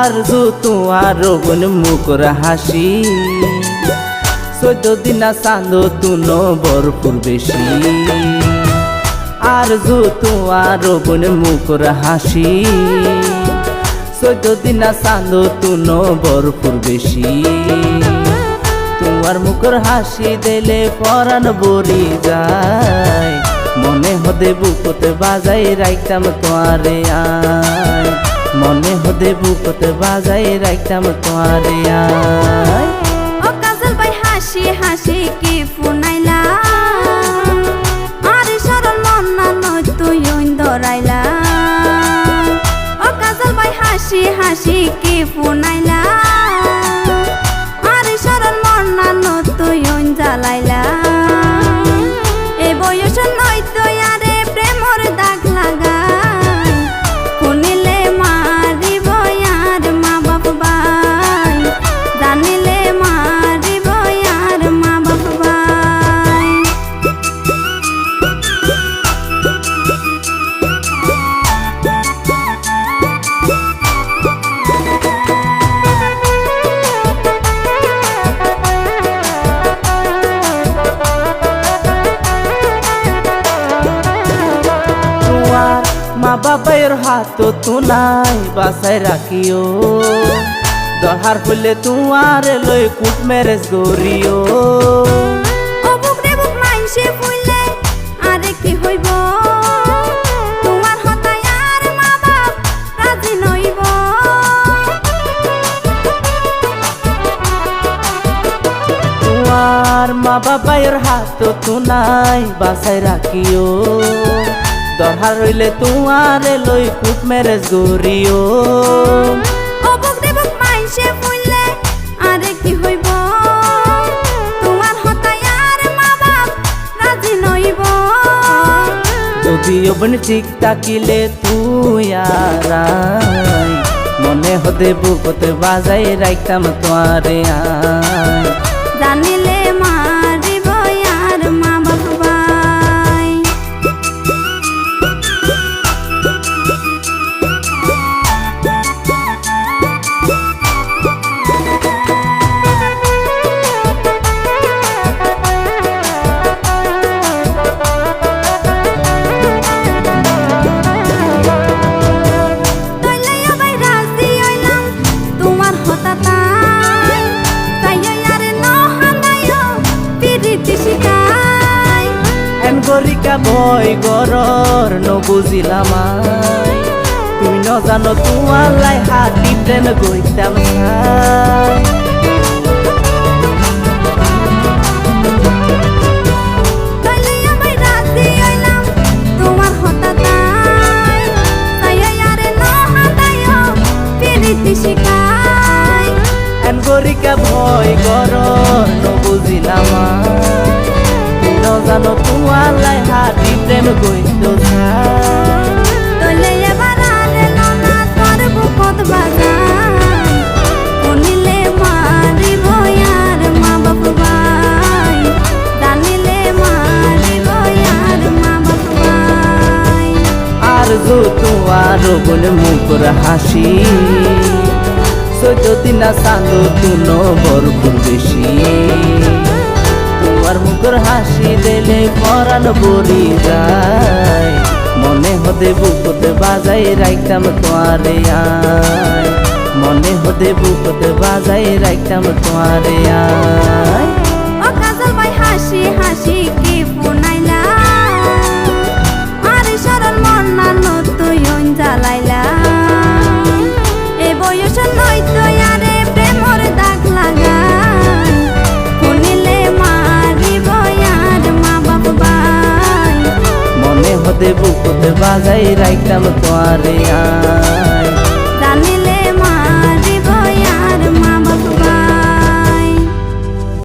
আর জু তোমার রবন মুখর হাসি। চৈদ্দ দিনা চাঁদ তুন বরপুর বেশি। আর জু তোমার রবন মুখর হাসি। চৈদ্দ দিনা চাঁদ তুন বরপুর বেশি। তোমার মুখর হাসি দিলে পরাণ বরি যায়। মনে হদে বুকতে বাজাই রাইতাম তোয়ারে আয়। মনে হদে বুকতে বাজাই রাইতাম তোয়ারে আয় ও কাজল ভাই, হাসি হাসি কি ফুনাইলা হাসি কি ফুনাইলা আরে সরল তুই জ্বালাইলা বাবার হাত তো নাই বাসায় রাখিও। দহার হলে তোমার লই কুট ম্যারেজ করিও। ও বুক রে বুক মাইনসে ফুইলে আরে কি হইব? মা মা হাত তো নাই বাসায় রাখিও। দহার হইলে তোমার লই কুট ম্যারেজ করিও ও বুক রে বুক মাইনসে ফুইলে আরে কি হইব? তোমার হতায় আর মা বাপ রাজি নইব। যদি অবন ঠিক তাকিলে তুই মনে হতে বুকতে বাজাই রাইতাম তোয়ারে আয়। জানিলে এন মই গরর নবুজিলাম আই। তুই ন জানো তোমার লাই হাতি প্রেম গইতাম খাই জানো তোমার লাই হাতি প্রেম গইত খাই তইলে এবার আরে ননা তোর বুকত বাজাই শুনিলে মারিব আর মা বাপ ভাই জানিলে মারিব আর মা বাপ ভাই আর জো তোমার বলে মুখর হাসি চৈদ্দ দিনা চাঁদ তুন বরফুল পরাণ বরি যায়। মনে হতে বুকতে বাজাই রাখতাম তোমারে আয়। মনে হতে বুকতে বাজাই রাখতাম তোমারে আয়। হাসি হাসি। বুকতে বাজাই রাখতাম পরে আয়